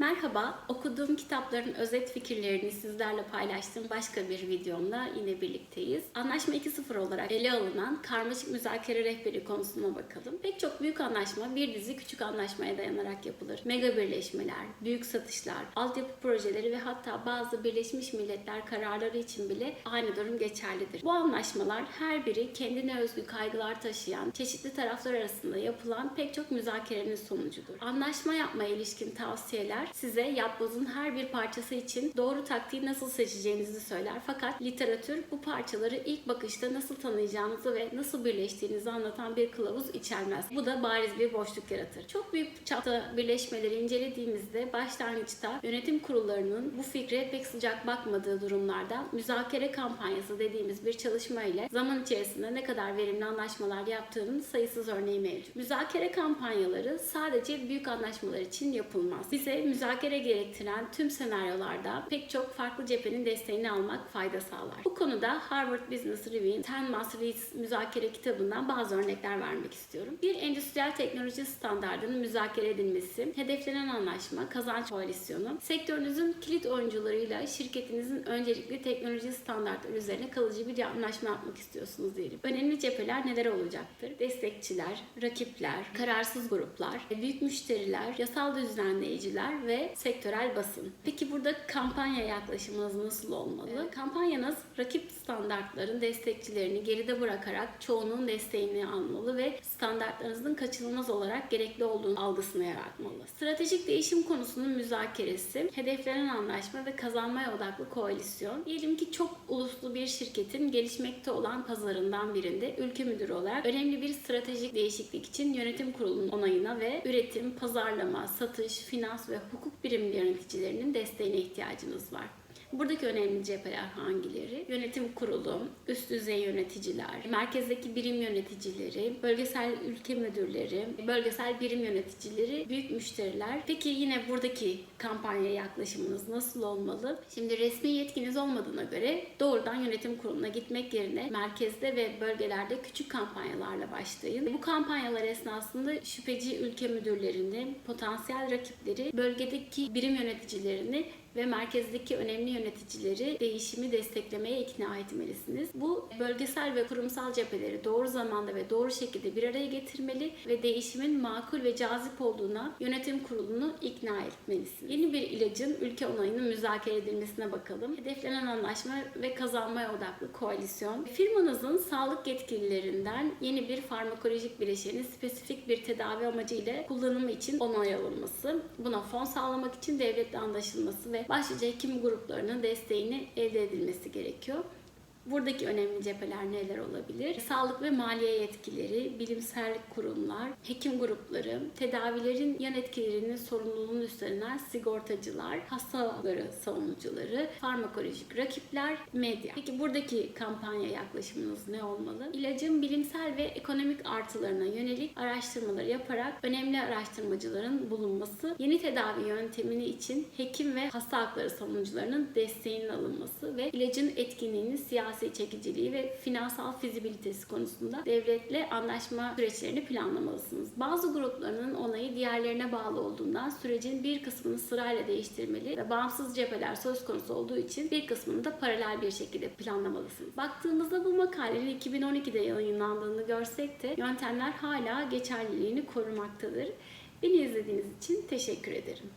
Merhaba, okuduğum kitapların özet fikirlerini sizlerle paylaştığım başka bir videomda yine birlikteyiz. Anlaşma 2.0 olarak ele alınan karmaşık müzakere rehberi konusuna bakalım. Pek çok büyük anlaşma bir dizi küçük anlaşmaya dayanarak yapılır. Mega birleşmeler, büyük satışlar, altyapı projeleri ve hatta bazı Birleşmiş Milletler kararları için bile aynı durum geçerlidir. Bu anlaşmalar her biri kendine özgü kaygılar taşıyan, çeşitli taraflar arasında yapılan pek çok müzakerenin sonucudur. Anlaşma yapmaya ilişkin tavsiyeler size yapbozun her bir parçası için doğru taktiği nasıl seçeceğinizi söyler. Fakat literatür bu parçaları ilk bakışta nasıl tanıyacağınızı ve nasıl birleştiğinizi anlatan bir kılavuz içermez. Bu da bariz bir boşluk yaratır. Çok büyük çapta birleşmeleri incelediğimizde başlangıçta yönetim kurullarının bu fikre pek sıcak bakmadığı durumlarda müzakere kampanyası dediğimiz bir çalışma ile zaman içerisinde ne kadar verimli anlaşmalar yaptığının sayısız örneği mevcut. Müzakere kampanyaları sadece büyük anlaşmalar için yapılmaz. Bize müzakere gerektiren tüm senaryolarda pek çok farklı cephenin desteğini almak fayda sağlar. Bu konuda Harvard Business Review'in 10 Must Reads müzakere kitabından bazı örnekler vermek istiyorum. Bir endüstriyel teknoloji standartının müzakere edilmesi, hedeflenen anlaşma, kazanç koalisyonu, sektörünüzün kilit oyuncularıyla şirketinizin öncelikli teknoloji standartları üzerine kalıcı bir anlaşma yapmak istiyorsunuz diyelim. Önemli cepheler neler olacaktır? Destekçiler, rakipler, kararsız gruplar, büyük müşteriler, yasal düzenleyiciler ve sektörel basın. Peki burada kampanya yaklaşımınız nasıl olmalı? Kampanyanız rakip standartların destekçilerini geride bırakarak çoğunun desteğini almalı ve standartlarınızın kaçınılmaz olarak gerekli olduğunu algısını yaratmalı. Stratejik değişim konusunun müzakeresi, hedeflenen anlaşma ve kazanmaya odaklı koalisyon. Diyelim ki çok uluslu bir şirketin gelişmekte olan pazarından birinde ülke müdürü olarak önemli bir stratejik değişiklik için yönetim kurulunun onayına ve üretim, pazarlama, satış, finans ve hukuk birim yöneticilerinin desteğine ihtiyacınız var. Buradaki önemli cepheler hangileri? Yönetim kurulu, üst düzey yöneticiler, merkezdeki birim yöneticileri, bölgesel ülke müdürleri, bölgesel birim yöneticileri, büyük müşteriler. Peki yine buradaki kampanya yaklaşımınız nasıl olmalı? Şimdi resmi yetkiniz olmadığına göre doğrudan yönetim kuruluna gitmek yerine merkezde ve bölgelerde küçük kampanyalarla başlayın. Bu kampanyalar esnasında şüpheci ülke müdürlerini, potansiyel rakipleri, bölgedeki birim yöneticilerini ve merkezdeki önemli yöneticileri değişimi desteklemeye ikna etmelisiniz. Bu bölgesel ve kurumsal cepheleri doğru zamanda ve doğru şekilde bir araya getirmeli ve değişimin makul ve cazip olduğuna yönetim kurulunu ikna etmelisiniz. Yeni bir ilacın ülke onayının müzakere edilmesine bakalım. Hedeflenen anlaşma ve kazanmaya odaklı koalisyon. Firmanızın sağlık yetkililerinden yeni bir farmakolojik bileşenin spesifik bir tedavi amacıyla kullanımı için onay alınması. Buna fon sağlamak için devletle anlaşılması başlıca hekim gruplarının desteğini elde edilmesi gerekiyor. Buradaki önemli cepheler neler olabilir? Sağlık ve maliye yetkileri, bilimsel kurumlar, hekim grupları, tedavilerin yan etkilerinin sorumluluğunu üstlenen sigortacılar, hastaları savunucuları, farmakolojik rakipler, medya. Peki buradaki kampanya yaklaşımınız ne olmalı? İlacın bilimsel ve ekonomik artılarına yönelik araştırmaları yaparak önemli araştırmacıların bulunması, yeni tedavi yöntemini için hekim ve hasta savunucularının desteğinin alınması ve ilacın etkinliğini siyasi siyasi çekiciliği ve finansal fizibilitesi konusunda devletle anlaşma süreçlerini planlamalısınız. Bazı gruplarının onayı diğerlerine bağlı olduğundan sürecin bir kısmını sırayla değiştirmeli ve bağımsız cepheler söz konusu olduğu için bir kısmını da paralel bir şekilde planlamalısınız. Baktığımızda bu makalenin 2012'de yayınlandığını görsek de yöntemler hala geçerliliğini korumaktadır. Beni izlediğiniz için teşekkür ederim.